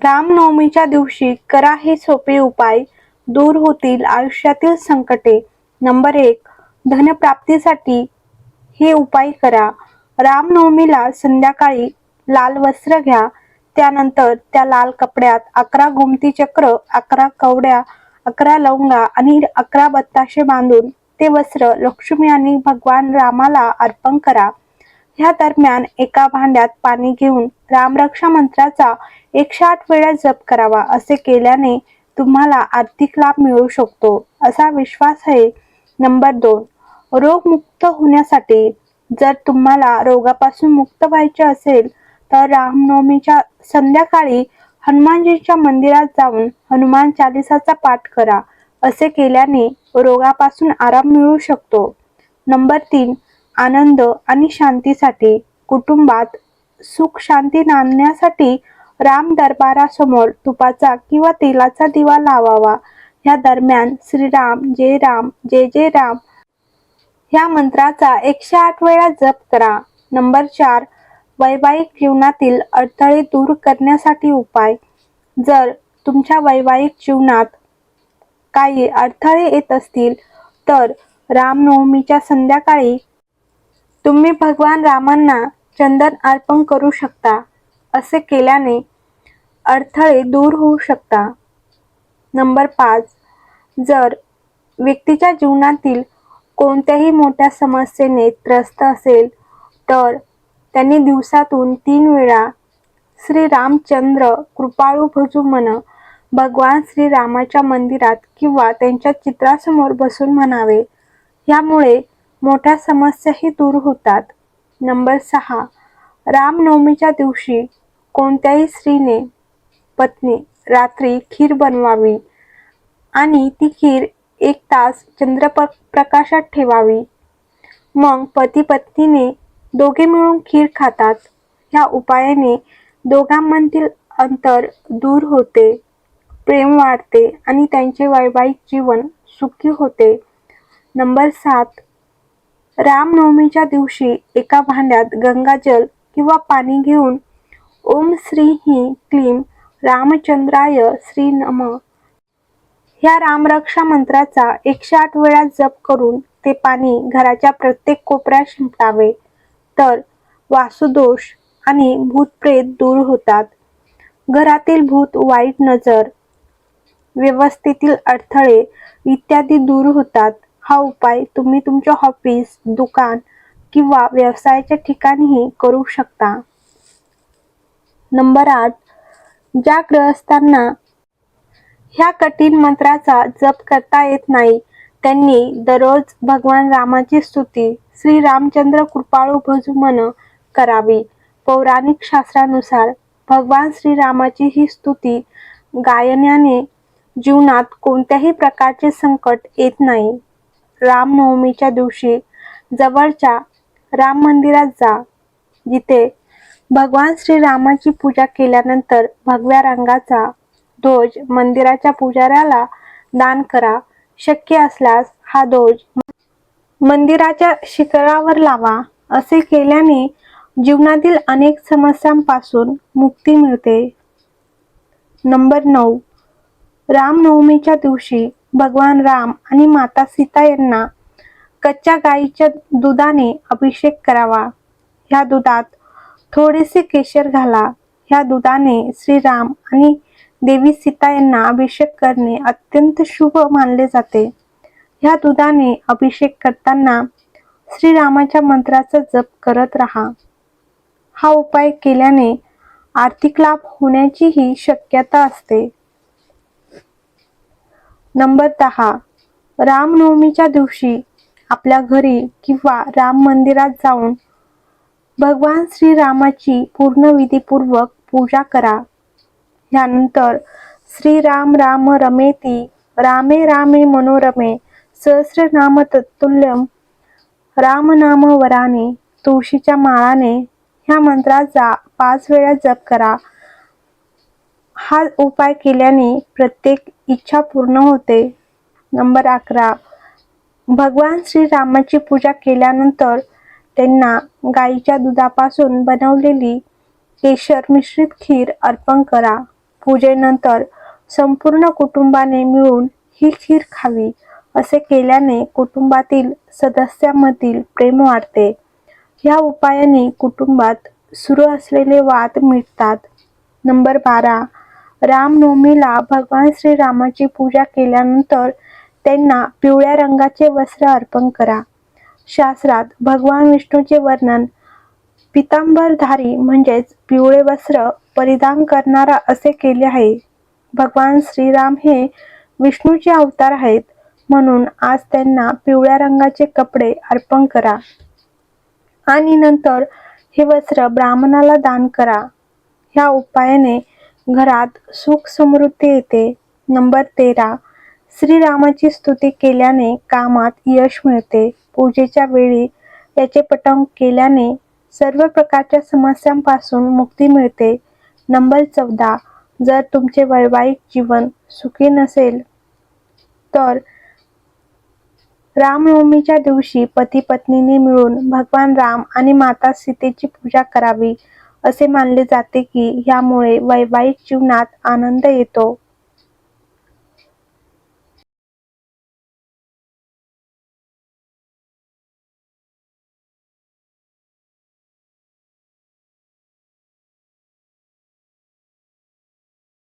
रामनवमीच्या दिवशी करा हे सोपे उपाय दूर होतील आयुष्यातील संकटे. नंबर एक धनप्राप्तीसाठी हे उपाय करा. रामनवमीला संध्याकाळी लाल वस्त्र घ्या. त्यानंतर त्या लाल कपड्यात अकरा गोमती चक्र अकरा कवड्या अकरा लवंगा आणि अकरा बत्ताशे बांधून ते वस्त्र लक्ष्मी आणि भगवान रामाला अर्पण करा. ह्या दरम्यान एका भांड्यात पाणी घेऊन रामरक्षा मंत्राचा एकशे आठ वेळा जप करावा असे केल्याने तुम्हाला आर्थिक लाभ मिळू शकतो असा विश्वास आहे. नंबर दोन रोगमुक्त होण्यासाठी जर तुम्हाला रोगापासून मुक्त व्हायचे असेल तर रामनवमीच्या संध्याकाळी हनुमानजीच्या मंदिरात जाऊन हनुमान चालिसाचा पाठ करा असे केल्याने रोगापासून आराम मिळू शकतो. नंबर तीन आनंद आणि शांतीसाठी कुटुंबात सुख शांती नांदण्यासाठी राम दरबारासमोर तुपाचा किंवा तेलाचा दिवा लावावा. या दरम्यान श्रीराम जय राम जय जय राम. ह्या मंत्राचा एकशे आठ वेळा जप करा. नंबर चार वैवाहिक जीवनातील अडथळे दूर करण्यासाठी उपाय. जर तुमच्या वैवाहिक जीवनात काही अडथळे येत असतील तर रामनवमीच्या संध्याकाळी तुम्ही भगवान रामांना चंदन अर्पण करू शकता असे केल्याने अडथळे दूर होऊ शकता. नंबर पाच. जर व्यक्तीच्या जीवनातील कोणत्याही मोठ्या समस्येने त्रस्त असेल तर त्यांनी दिवसातून तीन वेळा श्री रामचंद्र कृपाळू भजू मन भगवान श्रीरामाच्या मंदिरात किंवा त्यांच्या चित्रासमोर बसून म्हणावे. यामुळे मोठ्या समस्याही दूर होतात. नंबर सहा. रामनवमीच्या दिवशी कोणत्याही स्त्रीने पत्नी रात्री खीर बनवावी आणि ती खीर एक तास चंद्रप प्रकाशात ठेवावी. मग पती पत्नीने दोघे मिळून खीर खातात. ह्या उपायाने दोघांमधील अंतर दूर होते प्रेम वाढते आणि त्यांचे वैवाहिक जीवन सुखी होते. नंबर सात. रामनवमीच्या दिवशी एका भांड्यात गंगाजल किंवा पाणी घेऊन ओम श्री ही क्लीम रामचंद्राय श्री नम. ह्या रामरक्षा मंत्राचा एकशे आठ वेळा जप करून ते पाणी घराच्या प्रत्येक कोपऱ्यात शिंपटावे तर वासुदोष आणि भूतप्रेत दूर होतात. घरातील भूत वाईट नजर व्यवस्थेतील अडथळे इत्यादी दूर होतात. हा उपाय तुम्ही तुमच्या ऑफिस दुकान किंवा व्यवसायाच्या ठिकाणीही करू शकता. नंबर आठ ज्या ग्रहस्थांना ह्या कठीण मंत्राचा जप करता येत नाही. त्यांनी दररोज भगवान रामाची स्तुती श्री रामचंद्र कृपाळू भजुमन करावी. पौराणिक शास्त्रानुसार भगवान श्रीरामाची ही स्तुती गायनाने जीवनात कोणत्याही प्रकारचे संकट येत नाही. रामनवमीच्या दिवशी जवळच्या राम मंदिरात जा. जिथे भगवान श्रीरामाची पूजा केल्यानंतर भगव्या रंगाचा ध्वज मंदिराच्या पुजाऱ्याला दान करा. शक्य असल्यास हा ध्वज मंदिराच्या शिखरावर लावा. असे केल्याने जीवनातील अनेक समस्यांपासून मुक्ती मिळते. नंबर नऊ. रामनवमीच्या दिवशी भगवान राम आणि माता सीता यांना कच्च्या गाईच्या दुधाने अभिषेक करावा. ह्या दुधात थोडेसे केशर घाला. ह्या दुधाने श्रीराम आणि देवी सीता यांना अभिषेक करणे अत्यंत शुभ मानले जाते. ह्या दुधाने अभिषेक करताना श्रीरामाच्या मंत्राचा जप करत राहा. हा उपाय केल्याने आर्थिक लाभ होण्याचीही शक्यता असते. नंबर दहा. रामनवमीच्या दिवशी आपल्या घरी किंवा राम मंदिरात जाऊन भगवान श्रीरामाची पूर्ण विधीपूर्वक पूजा करा. यानंतर श्रीराम राम रमेती रामे रामे मनोरमे सहस्रनाम तत्तुल्यम रामनाम वराने तुळशीच्या माळाने ह्या मंत्राचा पाच वेळा जप करा. हा उपाय केल्याने प्रत्येक इच्छा पूर्ण होते. नंबर अकरा. भगवान श्रीरामाची पूजा केल्यानंतर त्यांना गाईच्या दुधापासून बनवलेली केशर मिश्रित खीर अर्पण करा. पूजेनंतर संपूर्ण कुटुंबाने मिळून ही खीर खावी असे केल्याने कुटुंबातील सदस्यांमधील प्रेम वाढते. ह्या उपायाने कुटुंबात सुरू असलेले वाद मिटतात. नंबर बारा. रामनवमीला भगवान श्रीरामाची पूजा केल्यानंतर त्यांना पिवळ्या रंगाचे वस्त्र अर्पण करा. शास्त्रात भगवान विष्णूचे वर्णन पितांबरधारी म्हणजेच पिवळे वस्त्र परिधान करणारा असे केले आहे. भगवान श्रीराम हे विष्णूचे अवतार आहेत म्हणून आज त्यांना पिवळ्या रंगाचे कपडे अर्पण करा. आणि नंतर हे वस्त्र ब्राह्मणाला दान करा. ह्या उपायाने घरात सुख समृद्धी येते. नंबर तेरा. श्रीरामाची स्तुती केल्याने कामात यश मिळते. पूजेच्या वेळी याचे पठण केल्याने सर्व प्रकारच्या समस्यांपासून मुक्ती मिळते. नंबर चौदा. जर तुमचे वैवाहिक जीवन सुखी नसेल तर रामनवमीच्या दिवशी पती पत्नीने मिळून भगवान राम आणि माता सीतेची पूजा करावी. असे मानले जाते की ह्यामुळे वैवाहिक जीवनात आनंद येतो.